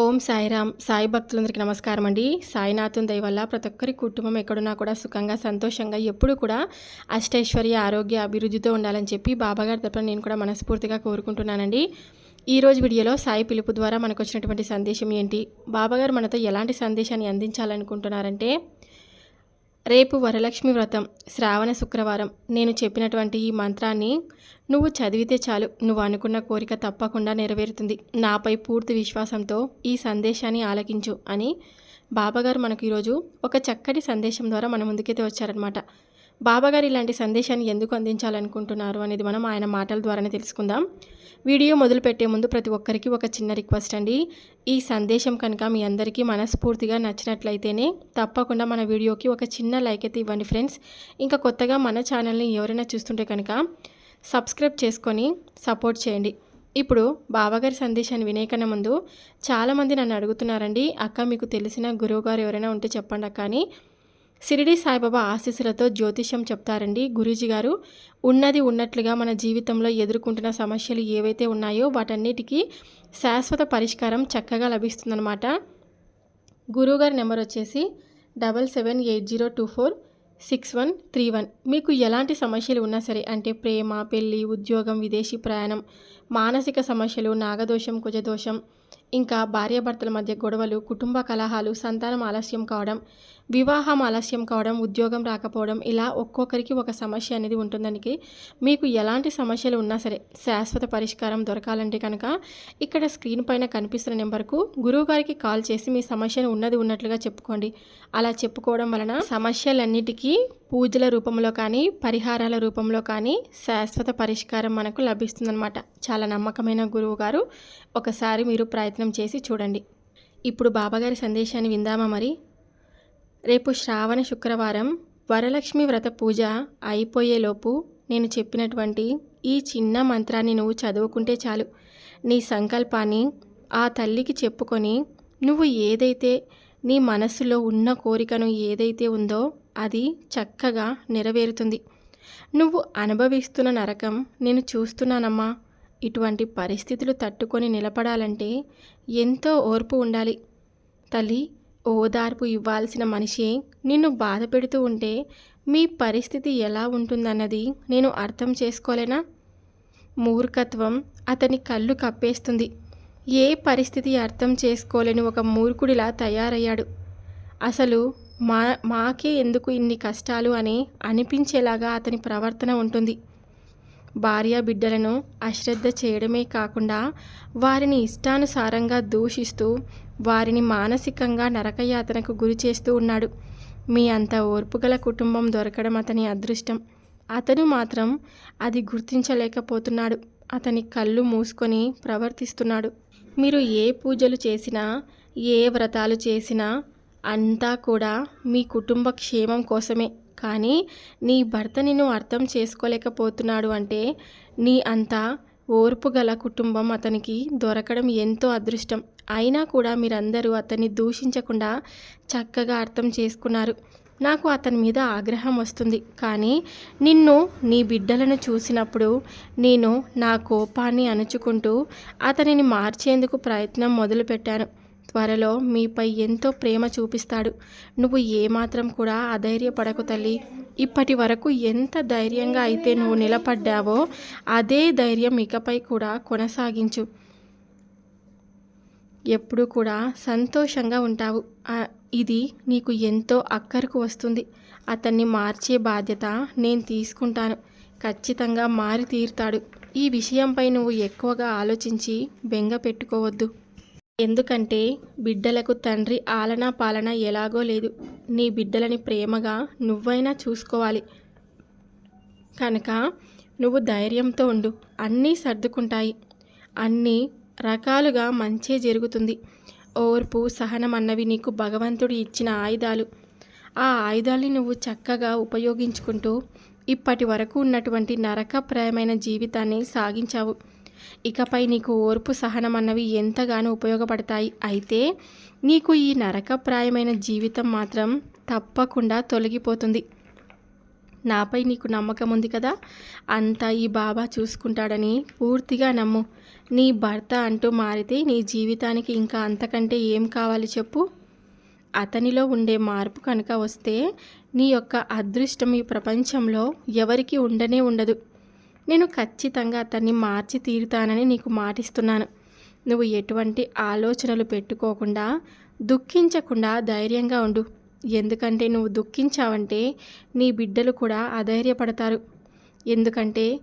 ఓం సాయిరామ్ సాయి భక్తులందరికీ నమస్కారం అండి. సాయినాథుని దయ వల్ల ప్రతి ఒక్కరి కుటుంబం ఎక్కడున్నా కూడా సుఖంగా సంతోషంగా ఎప్పుడు కూడా అష్టైశ్వర్య ఆరోగ్య అభివృద్ధితో ఉండాలని చెప్పి బాబాగారి తరపున నేను కూడా మనస్ఫూర్తిగా కోరుకుంటున్నానండి. ఈ రోజు వీడియోలో సాయి పిలుపు ద్వారా మనకు వచ్చినటువంటి సందేశం ఏంటి? బాబాగారు మనతో ఎలాంటి సందేశాన్ని అందించాలనుకుంటున్నారంటే రేపు వరలక్ష్మి వ్రతం శ్రావణ శుక్రవారం. నేను చెప్పినటువంటి ఈ మంత్రాన్ని నువ్వు చదివితే చాలు. నువ్వు అనుకున్న కోరిక తప్పకుండా నెరవేరుతుంది. నాపై పూర్తి విశ్వాసంతో ఈ సందేశాన్ని ఆలకించు అని బాబాగారు మనకు ఈరోజు ఒక చక్కటి సందేశం ద్వారా మన ముందుకైతే వచ్చారనమాట బాబాగారు ఇలాంటి సందేశాన్ని ఎందుకు అందించాలనుకుంటున్నారు అనేది మనం ఆయన మాటల ద్వారానే తెలుసుకుందాం. వీడియో మొదలుపెట్టే ముందు ప్రతి ఒక్కరికి ఒక చిన్న రిక్వెస్ట్ అండి. ఈ సందేశం కనుక మీ అందరికీ మనస్ఫూర్తిగా నచ్చినట్లయితేనే తప్పకుండా మన వీడియోకి ఒక చిన్న లైక్ అయితే ఇవ్వండి ఫ్రెండ్స్. ఇంకా కొత్తగా మన ఛానల్ని ఎవరైనా చూస్తుంటే కనుక సబ్స్క్రైబ్ చేసుకొని సపోర్ట్ చేయండి. ఇప్పుడు బాబాగారి సందేశాన్ని వినేకన్నా ముందు చాలామంది నన్ను అడుగుతున్నారండి అక్క మీకు తెలిసిన గురువుగారు ఎవరైనా ఉంటే చెప్పండి అక్క అని. సిరిడి సాయిబాబా ఆశీస్సులతో జ్యోతిష్యం చెప్తారండి గురూజీ గారు. ఉన్నది ఉన్నట్లుగా మన జీవితంలో ఎదుర్కొంటున్న సమస్యలు ఏవైతే ఉన్నాయో వాటన్నిటికీ శాశ్వత పరిష్కారం చక్కగా లభిస్తుందన్నమాట. గురువుగారి నెంబర్ వచ్చేసి double seven eight zero two four six one three one. మీకు ఎలాంటి సమస్యలు ఉన్నా సరే అంటే ప్రేమ పెళ్ళి ఉద్యోగం విదేశీ ప్రయాణం మానసిక సమస్యలు నాగదోషం కుజదోషం ఇంకా భార్యాభర్తల మధ్య గొడవలు కుటుంబ కలహాలు సంతానం ఆలస్యం కావడం వివాహం ఆలస్యం కావడం ఉద్యోగం రాకపోవడం ఇలా ఒక్కొక్కరికి ఒక సమస్య అనేది ఉంటుందానికి మీకు ఎలాంటి సమస్యలు ఉన్నా సరే శాశ్వత పరిష్కారం దొరకాలంటే కనుక ఇక్కడ స్క్రీన్ పైన కనిపిస్తున్న నెంబర్కు గురువుగారికి కాల్ చేసి మీ సమస్యను ఉన్నది ఉన్నట్లుగా చెప్పుకోండి. అలా చెప్పుకోవడం వలన సమస్యలన్నిటికీ పూజల రూపంలో కానీ పరిహారాల రూపంలో కానీ శాశ్వత పరిష్కారం మనకు లభిస్తుందన్నమాట. చాలా నమ్మకమైన గురువు గారు ఒకసారి మీరు ప్రయత్నం చేసి చూడండి. ఇప్పుడు బాబాగారి సందేశాన్ని విందామా మరి? రేపు శ్రావణ శుక్రవారం వరలక్ష్మి వ్రత పూజ అయిపోయేలోపు నేను చెప్పినటువంటి ఈ చిన్న మంత్రాన్ని నువ్వు చదువుకుంటే చాలు. నీ సంకల్పాన్ని ఆ తల్లికి చెప్పుకొని నువ్వు ఏదైతే నీ మనస్సులో ఉన్న కోరికను ఏదైతే ఉందో అది చక్కగా నెరవేరుతుంది. నువ్వు అనుభవిస్తున్న నరకం నేను చూస్తున్నానమ్మా. ఇటువంటి పరిస్థితులు తట్టుకొని నిలబడాలంటే ఎంతో ఓర్పు ఉండాలి. తల్లి ఓదార్పు ఇవ్వాల్సిన మనిషి నిన్ను బాధ పెడుతూ ఉంటే మీ పరిస్థితి ఎలా ఉంటుందన్నది నేను అర్థం చేసుకోలేనా? మూర్ఖత్వం అతని కళ్ళు కప్పేస్తుంది. ఏ పరిస్థితి అర్థం చేసుకోలేని ఒక మూర్ఖుడిలా తయారయ్యాడు. అసలు మా మాకే ఎందుకు ఇన్ని కష్టాలు అని అనిపించేలాగా అతని ప్రవర్తన ఉంటుంది. భార్య బిడ్డలను అశ్రద్ధ చేయడమే కాకుండా వారిని ఇష్టానుసారంగా దూషిస్తూ వారిని మానసికంగా నరకయాతనకు గురి చేస్తూ ఉన్నాడు. మీ అంత ఓర్పుగల కుటుంబం దొరకడం అతని అదృష్టం. అతను మాత్రం అది గుర్తించలేకపోతున్నాడు. అతని కళ్ళు మూసుకొని ప్రవర్తిస్తున్నాడు. మీరు ఏ పూజలు చేసినా ఏ వ్రతాలు చేసినా అంతా కూడా మీ కుటుంబ క్షేమం కోసమే. కానీ నీ భర్త నిన్ను అర్థం చేసుకోలేకపోతున్నాడు అంటే నీ అంత ఓర్పు గల కుటుంబం అతనికి దొరకడం ఎంతో అదృష్టం. అయినా కూడా మీరందరూ అతన్ని దూషించకుండా చక్కగా అర్థం చేసుకున్నారు. నాకు అతని మీద ఆగ్రహం వస్తుంది. కానీ నిన్ను నీ బిడ్డలను చూసినప్పుడు నేను నా కోపాన్ని అణుచుకుంటూ అతనిని మార్చేందుకు ప్రయత్నం మొదలుపెట్టాను. త్వరలో మీపై ఎంతో ప్రేమ చూపిస్తాడు. నువ్వు ఏమాత్రం కూడా అధైర్యపడకు తల్లి. ఇప్పటి వరకు ఎంత ధైర్యంగా అయితే నువ్వు నిలబడ్డావో అదే ధైర్యం ఇకపై కూడా కొనసాగించు. ఎప్పుడు కూడా సంతోషంగా ఉంటావు. ఇది నీకు ఎంతో అక్కరకు వస్తుంది. అతన్ని మార్చే బాధ్యత నేను తీసుకుంటాను. ఖచ్చితంగా మారి తీరుతాడు. ఈ విషయంపై నువ్వు ఎక్కువగా ఆలోచించి బెంగ పెట్టుకోవద్దు ఎందుకంటే బిడ్డలకు తండ్రి ఆలనా పాలన ఎలాగో లేదు. నీ బిడ్డలని ప్రేమగా నువ్వైనా చూసుకోవాలి. కనుక నువ్వు ధైర్యంతో ఉండు. అన్నీ సర్దుకుంటాయి. అన్నీ రకాలుగా మంచే జరుగుతుంది. ఓర్పు సహనం అన్నవి నీకు భగవంతుడు ఇచ్చిన ఆయుధాలు. ఆ ఆయుధాల్ని నువ్వు చక్కగా ఉపయోగించుకుంటూ ఇప్పటి వరకు ఉన్నటువంటి నరకప్రాయమైన జీవితాన్ని సాగించావు. ఇకపై నీకు ఓర్పు సహనం అన్నవి ఎంతగానో ఉపయోగపడతాయి. అయితే నీకు ఈ నరకప్రాయమైన జీవితం మాత్రం తప్పకుండా తొలగిపోతుంది. నాపై నీకు నమ్మకం ఉంది కదా? అంతా ఈ బాబా చూసుకుంటాడని పూర్తిగా నమ్ము. నీ భర్త అంటూ మారితే నీ జీవితానికి ఇంకా అంతకంటే ఏం కావాలి చెప్పు? అతనిలో ఉండే మార్పు కనుక వస్తే నీ యొక్క అదృష్టం ఈ ప్రపంచంలో ఎవరికి ఉండనే ఉండదు. నేను ఖచ్చితంగా అతన్ని మార్చి తీరుతానని నీకు మాటిస్తున్నాను. నువ్వు ఎటువంటి ఆలోచనలు పెట్టుకోకుండా దుఃఖించకుండా ధైర్యంగా ఉండు. ఎందుకంటే నువ్వు దుఃఖించావంటే నీ బిడ్డలు కూడా అధైర్యపడతారు. ఎందుకంటే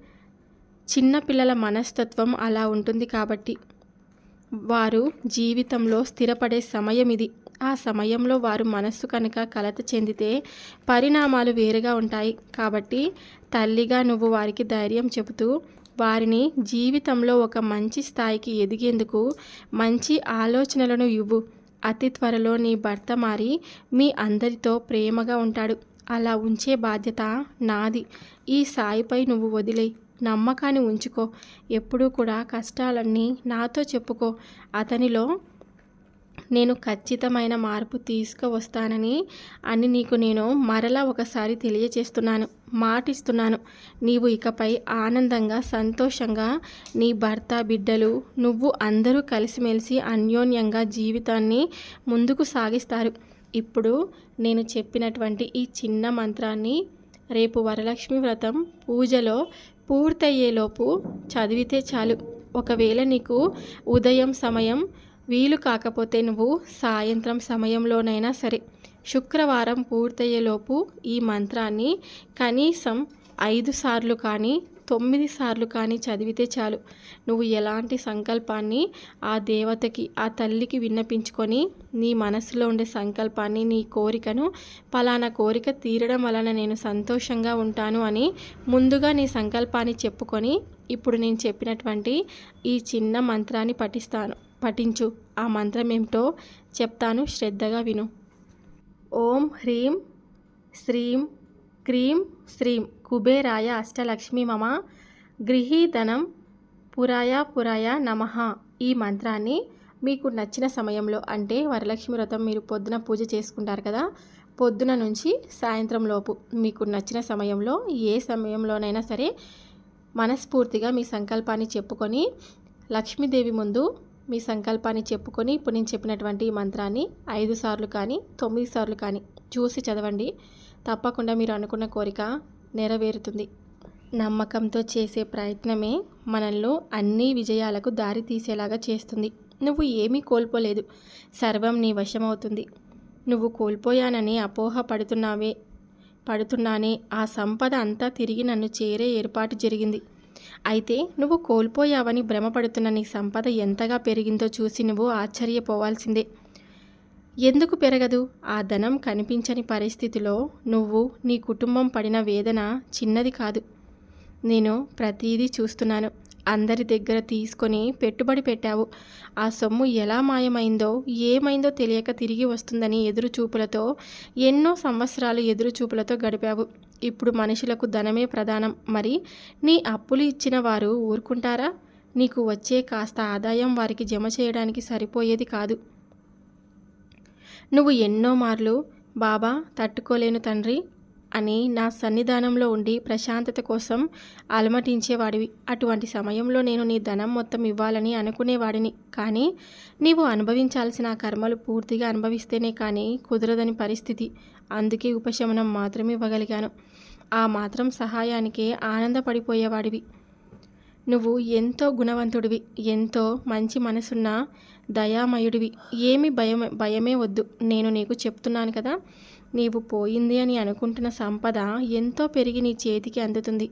చిన్నపిల్లల మనస్తత్వం అలా ఉంటుంది కాబట్టి. వారు జీవితంలో స్థిరపడే సమయం ఇది. ఆ సమయంలో వారు మనస్సు కనుక కలత చెందితే పరిణామాలు వేరుగా ఉంటాయి. కాబట్టి తల్లిగా నువ్వు వారికి ధైర్యం చెబుతూ వారిని జీవితంలో ఒక మంచి స్థాయికి ఎదిగేందుకు మంచి ఆలోచనలను ఇవ్వు. అతి త్వరలో నీ భర్త మారి మీ అందరితో ప్రేమగా ఉంటాడు. అలా ఉంచే బాధ్యత నాది. ఈ సాయిపై నువ్వు వదిలే నమ్మకాన్ని ఉంచుకో. ఎప్పుడూ కూడా కష్టాలన్నీ నాతో చెప్పుకో. అతనిలో నేను ఖచ్చితమైన మార్పు తీసుకువస్తానని అని నీకు నేను మరలా ఒకసారి తెలియచేస్తున్నాను మాటిస్తున్నాను. నీవు ఇకపై ఆనందంగా సంతోషంగా నీ భర్త బిడ్డలు నువ్వు అందరూ కలిసిమెలిసి అన్యోన్యంగా జీవితాన్ని ముందుకు సాగిస్తారు. ఇప్పుడు నేను చెప్పినటువంటి ఈ చిన్న మంత్రాన్ని రేపు వరలక్ష్మి వ్రతం పూజలో పూర్తయ్యేలోపు చదివితే చాలు. ఒకవేళ నీకు ఉదయం సమయం వీలు కాకపోతే నువ్వు సాయంత్రం సమయంలోనైనా సరే శుక్రవారం పూర్తయ్యేలోపు ఈ మంత్రాన్ని కనీసం ఐదు సార్లు కానీ తొమ్మిది సార్లు కానీ చదివితే చాలు. నువ్వు ఎలాంటి సంకల్పాన్ని ఆ దేవతకి ఆ తల్లికి విన్నపించుకొని నీ మనసులో ఉండే సంకల్పాన్ని నీ కోరికను పలానా కోరిక తీరడం వలన నేను సంతోషంగా ఉంటాను అని ముందుగా నీ సంకల్పాన్ని చెప్పుకొని ఇప్పుడు నేను చెప్పినటువంటి ఈ చిన్న మంత్రాన్ని పఠిస్తాను. పఠించు. ఆ మంత్రం ఏమిటో చెప్తాను శ్రద్ధగా విను. ఓం హ్రీం శ్రీం క్రీం శ్రీం. కుబేరాయ అష్టలక్ష్మి మమ గృహీధనం పురాయ పురాయ నమ. ఈ మంత్రాన్ని మీకు నచ్చిన సమయంలో అంటే వరలక్ష్మి వ్రతం మీరు పొద్దున పూజ చేసుకుంటారు కదా పొద్దున నుంచి సాయంత్రం లోపు మీకు నచ్చిన సమయంలో ఏ సమయంలోనైనా సరే మనస్ఫూర్తిగా మీ సంకల్పాన్ని చెప్పుకొని లక్ష్మీదేవి ముందు మీ సంకల్పాన్ని చెప్పుకొని ఇప్పుడు నేను చెప్పినటువంటి ఈ మంత్రాన్ని ఐదు సార్లు కానీ తొమ్మిది సార్లు కానీ చూసి చదవండి. తప్పకుండా మీరు అనుకున్న కోరిక నెరవేరుతుంది. నమ్మకంతో చేసే ప్రయత్నమే మనల్లో అన్ని విజయాలకు దారి తీసేలాగా చేస్తుంది. నువ్వు ఏమీ కోల్పోలేదు. సర్వం నీ వశమవుతుంది. నువ్వు కోల్పోయానని అపోహ పడుతున్నావే పడుతున్నానే ఆ సంపద అంతా తిరిగి నన్ను చేరే ఏర్పాటు జరిగింది. అయితే నువ్వు కోల్పోయావని భ్రమపడుతున్న నీ సంపద ఎంతగా పెరిగిందో చూసి నువ్వు ఆశ్చర్యపోవాల్సిందే. ఎందుకు పెరగదు? ఆ ధనం కనిపించని పరిస్థితిలో నువ్వు నీ కుటుంబం పడిన వేదన చిన్నది కాదు. నేను ప్రతిదీ చూస్తున్నాను. అందరి దగ్గర తీసుకొని పెట్టుబడి పెట్టావు. ఆ సొమ్ము ఎలా మాయమైందో ఏమైందో తెలియక తిరిగి వస్తుందని ఎదురుచూపులతో ఎన్నో సంవత్సరాలు ఎదురుచూపులతో గడిపావు. ఇప్పుడు మనుషులకు ధనమే ప్రధానం. మరి నీ అప్పులు ఇచ్చిన వారు ఊరుకుంటారా? నీకు వచ్చే కాస్త ఆదాయం వారికి జమ చేయడానికి సరిపోయేది కాదు. నువ్వు ఎన్నో మార్లు బాబా తట్టుకోలేను తండ్రి అని నా సన్నిధానంలో ఉండి ప్రశాంతత కోసం అలమటించేవాడివి. అటువంటి సమయంలో నేను నీ ధనం మొత్తం ఇవ్వాలని అనుకునేవాడిని. కానీ నీవు అనుభవించాల్సిన కర్మలు పూర్తిగా అనుభవిస్తేనే కానీ కుదరదని పరిస్థితి. అందుకే ఉపశమనం మాత్రమే ఇవ్వగలిగాను. ఆ మాత్రం సహాయానికే ఆనందపడిపోయేవాడివి. నువ్వు ఎంతో గుణవంతుడివి. ఎంతో మంచి మనసున్న దయామయుడివి. ఏమి భయం భయమే వద్దు. నేను నీకు చెప్తున్నాను కదా. నీవు పోయింది అని అనుకుంటున్న సంపద ఎంతో పెరిగి నీ చేతికి అందుతుంది.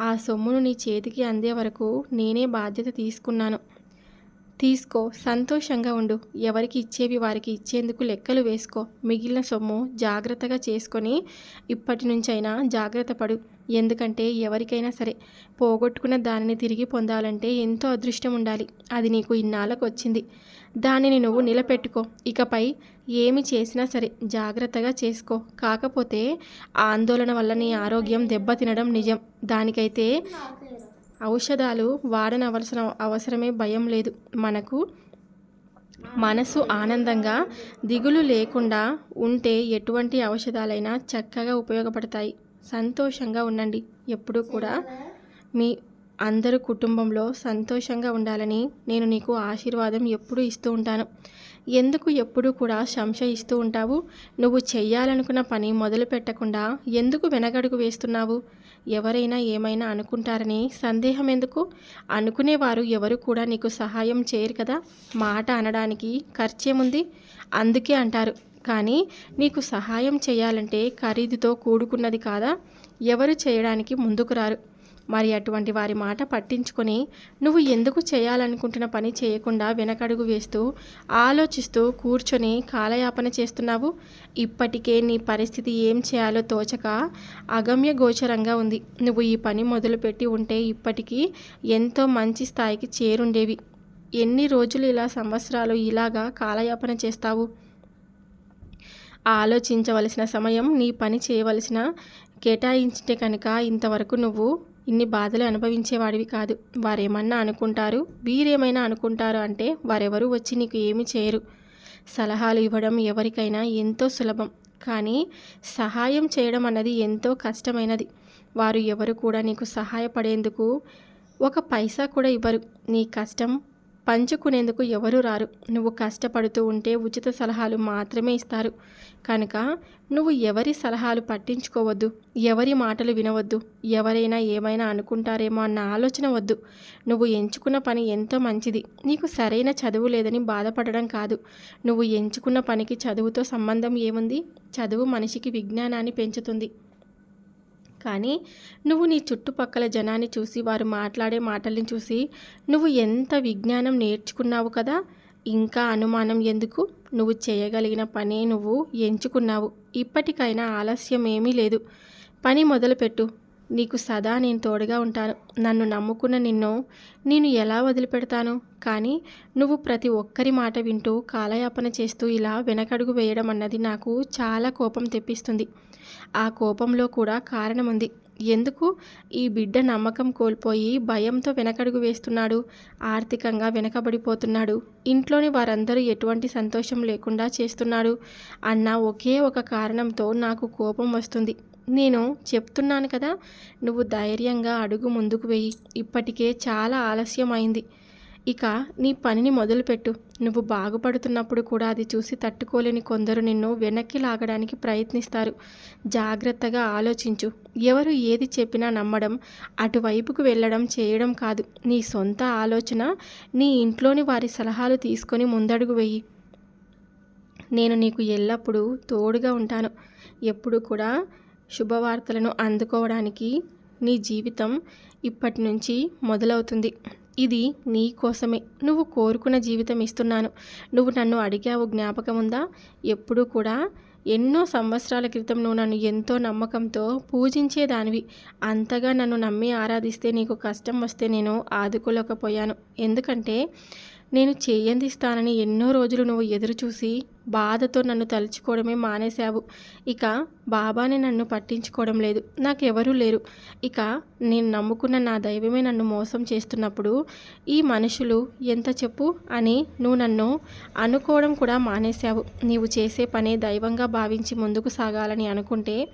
ఆ సొమ్మును నీ చేతికి అందే వరకు నేనే బాధ్యత తీసుకున్నాను. తీసుకో సంతోషంగా ఉండు. ఎవరికి ఇచ్చేవి వారికి ఇచ్చేందుకు లెక్కలు వేసుకో. మిగిలిన సొమ్ము జాగ్రత్తగా చేసుకొని ఇప్పటి నుంచైనా జాగ్రత్త పడు. ఎందుకంటే ఎవరికైనా సరే పోగొట్టుకున్న దానిని తిరిగి పొందాలంటే ఎంతో అదృష్టం ఉండాలి. అది నీకు ఇన్నాళ్ళకు వచ్చింది దానిని నువ్వు నిలబెట్టుకో. ఇకపై ఏమి చేసినా సరే జాగ్రత్తగా చేసుకో. కాకపోతే ఆందోళన వల్ల నీ ఆరోగ్యం దెబ్బతినడం నిజం. దానికైతే ఔషధాలు వాడనవలసిన అవసరమే భయం లేదు. మనకు మనసు ఆనందంగా దిగులు లేకుండా ఉంటే ఎటువంటి ఔషధాలైనా చక్కగా ఉపయోగపడతాయి. సంతోషంగా ఉండండి. ఎప్పుడూ కూడా మీ అందరూ కుటుంబంలో సంతోషంగా ఉండాలని నేను నీకు ఆశీర్వాదం ఎప్పుడూ ఇస్తూ ఉంటాను. ఎందుకు ఎప్పుడూ కూడా సంశయిస్తూ ఉంటావు? నువ్వు చెయ్యాలనుకున్న పని మొదలు పెట్టకుండా ఎందుకు వెనగడుగు వేస్తున్నావు? ఎవరైనా ఏమైనా అనుకుంటారని సందేహం ఎందుకు? అనుకునేవారు ఎవరు కూడా నీకు సహాయం చేయరు కదా? మాట అనడానికి ఖర్చేముంది అందుకే అంటారు. కానీ నీకు సహాయం చేయాలంటే ఖరీదుతో కూడుకున్నది కాదా? ఎవరు చేయడానికి ముందుకు రారు? మరి అటువంటి వారి మాట పట్టించుకొని నువ్వు ఎందుకు చేయాలనుకుంటున్న పని చేయకుండా వెనకడుగు వేస్తూ ఆలోచిస్తూ కూర్చొని కాలయాపన చేస్తున్నావు? ఇప్పటికే నీ పరిస్థితి ఏం చేయాలో తోచక అగమ్య గోచరంగా ఉంది. నువ్వు ఈ పని మొదలుపెట్టి ఉంటే ఇప్పటికీ ఎంతో మంచి స్థాయికి చేరుండేవి. ఎన్ని రోజులు ఇలా సంవత్సరాలు ఇలాగా కాలయాపన చేస్తావు? ఆలోచించవలసిన సమయం నీ పని చేయవలసిన కేటాయించితే కనుక ఇంతవరకు నువ్వు ఇన్ని బాధలు అనుభవించేవాడివి కాదు. వారేమన్నా అనుకుంటారు? వీరేమైనా అనుకుంటారు అంటే వారెవరూ వచ్చి నీకు ఏమి చేయరు. సలహాలు ఇవ్వడం ఎవరికైనా ఎంతో సులభం. కానీ సహాయం చేయడం అన్నది ఎంతో కష్టమైనది. వారు ఎవరు కూడా నీకు సహాయపడేందుకు ఒక పైసా కూడా ఇవ్వరు. నీ కష్టం పంచుకునేందుకు ఎవరు రారు. నువ్వు కష్టపడుతూ ఉంటే ఉచిత సలహాలు మాత్రమే ఇస్తారు. కనుక నువ్వు ఎవరి సలహాలు పట్టించుకోవద్దు ఎవరి మాటలు వినవద్దు ఎవరైనా ఏమైనా అనుకుంటారేమో అన్న ఆలోచన వద్దు. నువ్వు ఎంచుకున్న పని ఎంతో మంచిది. నీకు సరైన చదువు లేదని బాధపడడం కాదు. నువ్వు ఎంచుకున్న పనికి చదువుతో సంబంధం ఏముంది? చదువు మనిషికి విజ్ఞానాన్ని పెంచుతుంది. కానీ నువ్వు నీ చుట్టుపక్కల జనాన్ని చూసి వారు మాట్లాడే మాటల్ని చూసి నువ్వు ఎంత విజ్ఞానం నేర్చుకున్నావు కదా? ఇంకా అనుమానం ఎందుకు? నువ్వు చేయగలిగిన పనే నువ్వు ఎంచుకున్నావు. ఇప్పటికైనా ఆలస్యం ఏమీ లేదు. పని మొదలుపెట్టు. నీకు సదా నేను తోడుగా ఉంటాను. నన్ను నమ్ముకున్న నిన్ను నేను ఎలా వదిలిపెడతాను? కానీ నువ్వు ప్రతి ఒక్కరి మాట వింటూ కాలయాపన చేస్తూ ఇలా వెనకడుగు వేయడం అన్నది నాకు చాలా కోపం తెప్పిస్తుంది. ఆ కోపంలో కూడా కారణం ఉంది ఎందుకు? ఈ బిడ్డ నమ్మకం కోల్పోయి భయంతో వెనకడుగు వేస్తున్నాడు. ఆర్థికంగా వెనకబడిపోతున్నాడు. ఇంట్లోని వారందరూ ఎటువంటి సంతోషం లేకుండా చేస్తున్నాడు. అన్న ఒకే ఒక కారణంతో నాకు కోపం వస్తుంది. నేను చెప్తున్నాను కదా నువ్వు ధైర్యంగా అడుగు ముందుకు వెయ్యి ఇప్పటికే చాలా ఆలస్యం అయింది ఇక నీ పనిని మొదలుపెట్టు. నువ్వు బాగుపడుతున్నప్పుడు కూడా అది చూసి తట్టుకోలేని కొందరు నిన్ను వెనక్కి లాగడానికి ప్రయత్నిస్తారు. జాగ్రత్తగా ఆలోచించు. ఎవరు ఏది చెప్పినా నమ్మడం అటువైపుకు వెళ్ళడం చేయడం కాదు. నీ సొంత ఆలోచన నీ ఇంట్లోని వారి సలహాలు తీసుకొని ముందడుగు వెయ్యి నేను నీకు ఎల్లప్పుడూ తోడుగా ఉంటాను. ఎప్పుడు కూడా శుభవార్తలను అందుకోవడానికి నీ జీవితం ఇప్పటి నుంచి మొదలవుతుంది. ఇది నీ కోసమే. నువ్వు కోరుకున్న జీవితం ఇస్తున్నాను. నువ్వు నన్ను అడిగావు జ్ఞాపకం ఉందా? ఎప్పుడూ కూడా. ఎన్నో సంవత్సరాల క్రితం నువ్వు నన్ను ఎంతో నమ్మకంతో పూజించేదానివి. అంతగా నన్ను నమ్మి ఆరాధిస్తే నీకు కష్టం వస్తే నేను ఆదుకోలేకపోయాను. ఎందుకంటే నేను చేయందిస్తానని ఎన్నో రోజులు నువ్వు ఎదురుచూసి బాధతో నన్ను తలుచుకోవడమే మానేశావు. ఇక బాబాని నన్ను పట్టించుకోవడం లేదు. నాకెవరూ లేరు. ఇక నేను నమ్ముకున్న నా దైవమే నన్ను మోసం చేస్తున్నప్పుడు ఈ మనుషులు ఎంత చెప్పు అని నువ్వు నన్ను అనుకోవడం కూడా మానేశావు. నీవు చేసే పనే దైవంగా భావించి ముందుకు సాగాలని అనుకుంటే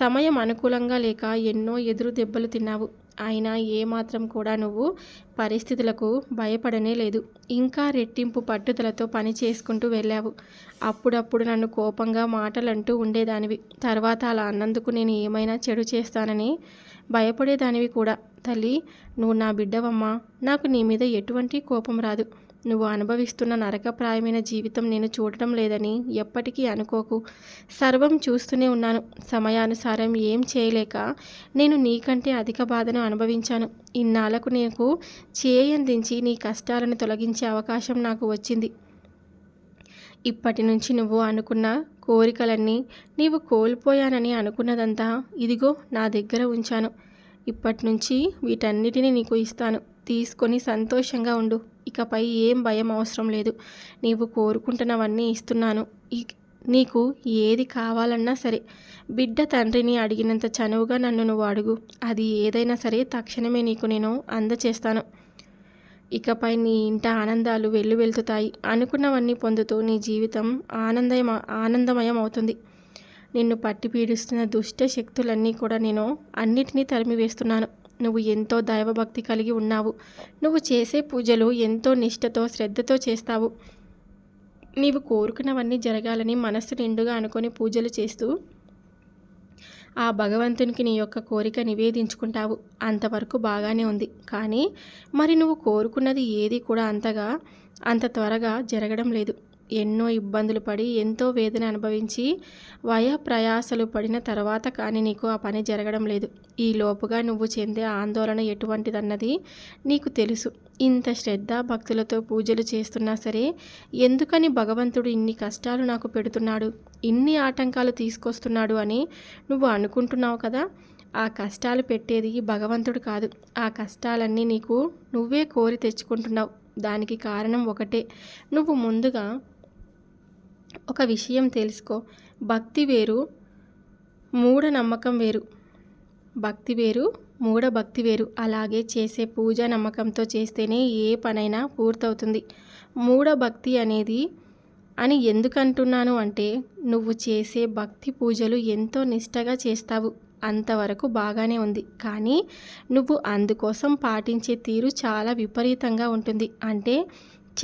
సమయం అనుకూలంగా లేక ఎన్నో ఎదురు దెబ్బలు తిన్నావు. అయినా ఏమాత్రం కూడా నువ్వు పరిస్థితులకు భయపడనే లేదు. ఇంకా రెట్టింపు పట్టుదలతో పని చేసుకుంటూ వెళ్ళావు. అప్పుడప్పుడు నన్ను కోపంగా మాటలంటూ ఉండేదానివి. తర్వాత అలా అన్నందుకు నేను ఏమైనా చెడు చేస్తానని భయపడేదానివి కూడా. తల్లి నువ్వు నా బిడ్డవమ్మా. నాకు నీ మీద ఎటువంటి కోపం రాదు. నువ్వు అనుభవిస్తున్న నరకప్రాయమైన జీవితం నేను చూడటం లేదని ఎప్పటికీ అనుకోకు. సర్వం చూస్తూనే ఉన్నాను. సమయానుసారం ఏం చేయలేక నేను నీకంటే అధిక బాధను అనుభవించాను. ఇన్నాళ్ళకు నీకు చేయందించి నీ కష్టాలను తొలగించే అవకాశం నాకు వచ్చింది. ఇప్పటి నుంచి నువ్వు అనుకున్న కోరికలన్నీ నీవు కోల్పోయానని అనుకున్నదంతా ఇదిగో నా దగ్గర ఉంచాను. ఇప్పటి నుంచి వీటన్నిటిని నీకు ఇస్తాను. తీసుకొని సంతోషంగా ఉండు. ఇకపై ఏం భయం అవసరం లేదు. నీవు కోరుకుంటున్నవన్నీ ఇస్తున్నాను. నీకు ఏది కావాలన్నా సరే బిడ్డ తండ్రిని అడిగినంత చనువుగా నన్ను నువ్వు అడుగు. అది ఏదైనా సరే తక్షణమే నీకు నేను అందచేస్తాను. ఇకపై నీ ఇంట ఆనందాలు వెళ్ళు వెళ్తుతాయి అనుకున్నవన్నీ పొందుతూ నీ జీవితం ఆనందయం ఆనందమయం అవుతుంది. నిన్ను పట్టి పీడిస్తున్న దుష్ట శక్తులన్నీ కూడా నేను అన్నిటినీ తరిమివేస్తున్నాను. నువ్వు ఎంతో దైవభక్తి కలిగి ఉన్నావు. నువ్వు చేసే పూజలు ఎంతో నిష్ఠతో శ్రద్ధతో చేస్తావు. నీవు కోరుకున్నవన్నీ జరగాలని మనస్సు నిండుగా అనుకొని పూజలు చేస్తూ ఆ భగవంతునికి నీ యొక్క కోరిక నివేదించుకుంటావు. అంతవరకు బాగానే ఉంది. కానీ మరి నువ్వు కోరుకున్నది ఏది కూడా అంతగా అంత త్వరగా జరగడం లేదు. ఎన్నో ఇబ్బందులు పడి ఎంతో వేదన అనుభవించి వయ ప్రయాసలు పడిన తర్వాత కానీ నీకు ఆ పని జరగడం లేదు. ఈ లోపుగా నువ్వు చెందే ఆందోళన ఎటువంటిదన్నది నీకు తెలుసు. ఇంత శ్రద్ధ భక్తులతో పూజలు చేస్తున్నా సరే ఎందుకని భగవంతుడు ఇన్ని కష్టాలు నాకు పెడుతున్నాడు? ఇన్ని ఆటంకాలు తీసుకొస్తున్నాడు అని నువ్వు అనుకుంటున్నావు కదా? ఆ కష్టాలు పెట్టేది భగవంతుడు కాదు. ఆ కష్టాలన్నీ నీకు నువ్వే కోరి తెచ్చుకుంటున్నావు. దానికి కారణం ఒకటే. నువ్వు ముందుగా ఒక విషయం తెలుసుకో. భక్తి వేరు మూఢ నమ్మకం వేరు. భక్తి వేరు మూఢ భక్తి వేరు. అలాగే చేసే పూజ నమ్మకంతో చేస్తేనే ఏ పనైనా పూర్తవుతుంది. మూఢ భక్తి అనేది అని ఎందుకంటున్నాను అంటే నువ్వు చేసే భక్తి పూజలు ఎంతో నిష్టగా చేస్తావు. అంతవరకు బాగానే ఉంది. కానీ నువ్వు అందుకోసం పాటించే తీరు చాలా విపరీతంగా ఉంటుంది. అంటే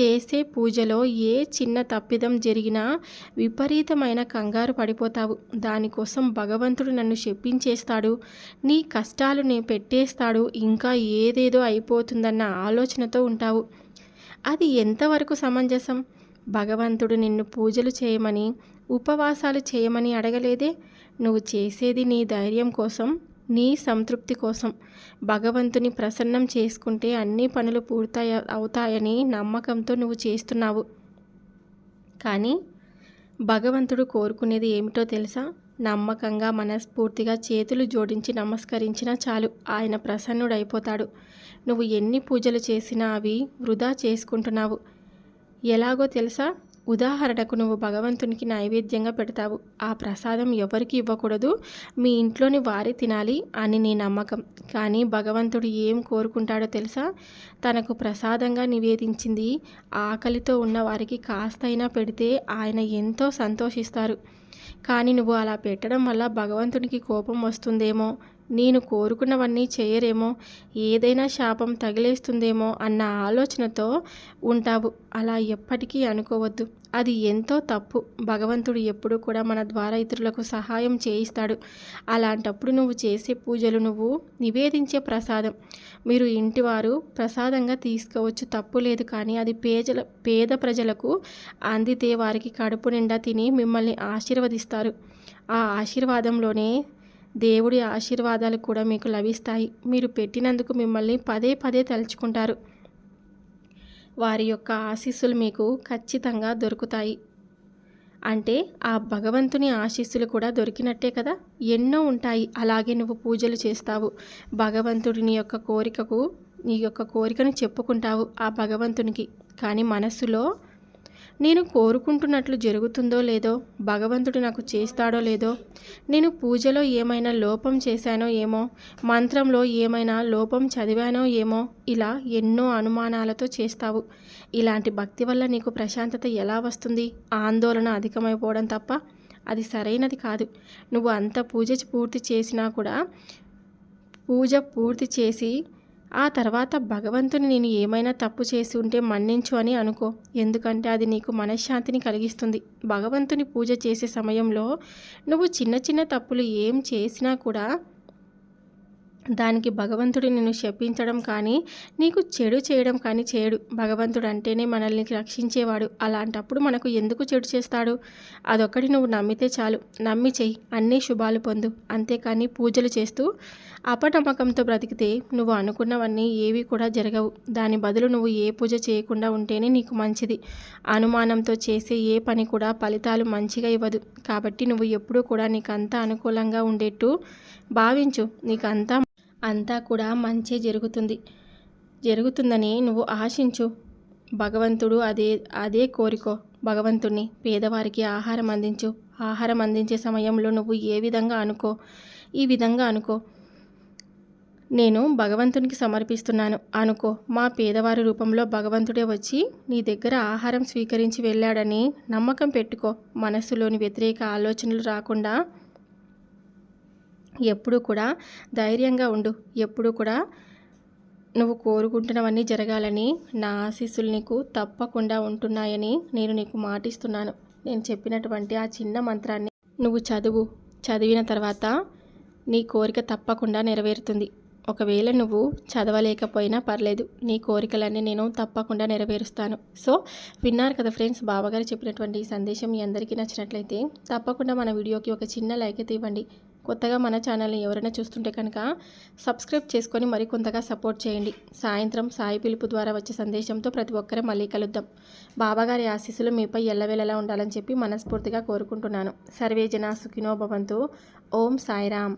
చేసే పూజలో ఏ చిన్న తప్పిదం జరిగినా విపరీతమైన కంగారు పడిపోతావు. దానికోసం భగవంతుడు నన్ను శప్పించేస్తాడు నీ కష్టాలు నేను పెట్టేస్తాడు. ఇంకా ఏదేదో అయిపోతుందన్న ఆలోచనతో ఉంటావు. అది ఎంతవరకు సమంజసం? భగవంతుడు నిన్ను పూజలు చేయమని ఉపవాసాలు చేయమని అడగలేదే? నువ్వు చేసేది నీ ధైర్యం కోసం నీ సంతృప్తి కోసం. భగవంతుని ప్రసన్నం చేసుకుంటే అన్ని పనులు పూర్తయ అవుతాయని నమ్మకంతో నువ్వు చేస్తున్నావు. కానీ భగవంతుడు కోరుకునేది ఏమిటో తెలుసా? నమ్మకంగా మనస్ఫూర్తిగా చేతులు జోడించి నమస్కరించినా చాలు. ఆయన ప్రసన్నుడైపోతాడు. నువ్వు ఎన్ని పూజలు చేసినా అవి వృధా చేసుకుంటున్నావు. ఎలాగో తెలుసా? ఉదాహరణకు నువ్వు భగవంతునికి నైవేద్యంగా పెడతావు. ఆ ప్రసాదం ఎవరికి ఇవ్వకూడదు? మీ ఇంట్లోని వారి తినాలి అని నీ నమ్మకం. కానీ భగవంతుడు ఏం కోరుకుంటాడో తెలుసా? తనకు ప్రసాదంగా నివేదించింది ఆకలితో ఉన్న వారికి కాస్తైనా పెడితే ఆయన ఎంతో సంతోషిస్తారు. కానీ నువ్వు అలా పెట్టడం వల్ల భగవంతునికి కోపం వస్తుందేమో? నేను కోరుకున్నవన్నీ చేయరేమో ఏదైనా శాపం తగిలేస్తుందేమో అన్న ఆలోచనతో ఉంటావు. అలా ఎప్పటికీ అనుకోవద్దు. అది ఎంతో తప్పు. భగవంతుడు ఎప్పుడు కూడా మన ద్వారా ఇతరులకు సహాయం చేయిస్తాడు. అలాంటప్పుడు నువ్వు చేసే పూజలు నువ్వు నివేదించే ప్రసాదం. మీరు ఇంటివారు ప్రసాదంగా తీసుకోవచ్చు. తప్పు లేదు కానీ అది పేజల పేద ప్రజలకు అందితే వారికి కడుపు నిండా తిని మిమ్మల్ని ఆశీర్వదిస్తారు. ఆ ఆశీర్వాదంలోనే దేవుడి ఆశీర్వాదాలు కూడా మీకు లభిస్తాయి. మీరు పెట్టినందుకు మిమ్మల్ని పదే పదే తలుచుకుంటారు. వారి యొక్క ఆశీస్సులు మీకు ఖచ్చితంగా దొరుకుతాయి. అంటే ఆ భగవంతుని ఆశీస్సులు కూడా దొరికినట్టే కదా? ఎన్నో ఉంటాయి. అలాగే నువ్వు పూజలు చేస్తావు. భగవంతుడిని యొక్క కోరికకు నీ యొక్క కోరికను చెప్పుకుంటావు ఆ భగవంతునికి. కానీ మనస్సులో నేను కోరుకుంటున్నట్లు జరుగుతుందో లేదో భగవంతుడు నాకు చేస్తాడో లేదో నేను పూజలో ఏమైనా లోపం చేశానో ఏమో మంత్రంలో ఏమైనా లోపం చదివానో ఏమో ఇలా ఎన్నో అనుమానాలతో చేస్తావు. ఇలాంటి భక్తి వల్ల నీకు ప్రశాంతత ఎలా వస్తుంది? ఆందోళన అధికమైపోవడం తప్ప అది సరైనది కాదు. నువ్వు అంత పూజ పూర్తి చేసినా కూడా పూజ పూర్తి చేసి ఆ తర్వాత భగవంతుని నేను ఏమైనా తప్పు చేసి ఉంటే మన్నించు అని అనుకో. ఎందుకంటే అది నీకు మనశ్శాంతిని కలిగిస్తుంది. భగవంతుని పూజ చేసే సమయంలో నువ్వు చిన్న చిన్న తప్పులు ఏం చేసినా కూడా దానికి భగవంతుడు నిన్ను శపించడం కానీ నీకు చెడు చేయడం కానీ చేయడు. భగవంతుడు అంటేనే మనల్ని రక్షించేవాడు. అలాంటప్పుడు మనకు ఎందుకు చెడు చేస్తాడు? అదొక్కటి నువ్వు నమ్మితే చాలు. నమ్మి చెయ్యి. అన్నీ శుభాలు పొందు. అంతేకాని పూజలు చేస్తూ అపనమ్మకంతో బ్రతికితే నువ్వు అనుకున్నవన్నీ ఏవి కూడా జరగవు. దాని బదులు నువ్వు ఏ పూజ చేయకుండా ఉంటేనే నీకు మంచిది. అనుమానంతో చేసే ఏ పని కూడా ఫలితాలు మంచిగా ఇవ్వదు. కాబట్టి నువ్వు ఎప్పుడూ కూడా నీకంతా అనుకూలంగా ఉండేట్టు భావించు. నీకంతా అంతా కూడా మంచి జరుగుతుంది. జరుగుతుందని నువ్వు ఆశించు. భగవంతుడు అదే అదే కోరికో. భగవంతుణ్ణి పేదవారికి ఆహారం అందించు. ఆహారం అందించే సమయంలో నువ్వు ఏ విధంగా అనుకో ఈ విధంగా అనుకో. నేను భగవంతునికి సమర్పిస్తున్నాను. అనుకో. మా పేదవారి రూపంలో భగవంతుడే వచ్చి నీ దగ్గర ఆహారం స్వీకరించి వెళ్ళాడని నమ్మకం పెట్టుకో. మనసులోని వ్యతిరేక ఆలోచనలు రాకుండా ఎప్పుడు కూడా ధైర్యంగా ఉండు. ఎప్పుడు కూడా నువ్వు కోరుకుంటున్నవన్నీ జరగాలని నా ఆశీస్సులు నీకు తప్పకుండా ఉంటున్నాయని నేను నీకు మాటిస్తున్నాను. నేను చెప్పినటువంటి ఆ చిన్న మంత్రాన్ని నువ్వు చదువు. చదివిన తర్వాత నీ కోరిక తప్పకుండా నెరవేరుతుంది. ఒకవేళ నువ్వు చదవలేకపోయినా పర్లేదు. నీ కోరికలన్నీ నేను తప్పకుండా నెరవేరుస్తాను. సో విన్నారు కదా ఫ్రెండ్స్ బాబాగారు చెప్పినటువంటి ఈ సందేశం మీ అందరికీ నచ్చినట్లయితే తప్పకుండా మన వీడియోకి ఒక చిన్న లైక్ అయితే ఇవ్వండి. కొత్తగా మన ఛానల్ని ఎవరైనా చూస్తుంటే కనుక సబ్స్క్రైబ్ చేసుకొని మరికొంతగా సపోర్ట్ చేయండి. సాయంత్రం సాయి పిలుపు ద్వారా వచ్చే సందేశంతో ప్రతి ఒక్కరూ మళ్ళీ కలుద్దాం. బాబాగారి ఆశీస్సులు మీపై ఎల్లవేళలా ఉండాలని చెప్పి మనస్ఫూర్తిగా కోరుకుంటున్నాను. సర్వే జన సుఖినో భవంతు. ఓం సాయిరామ్.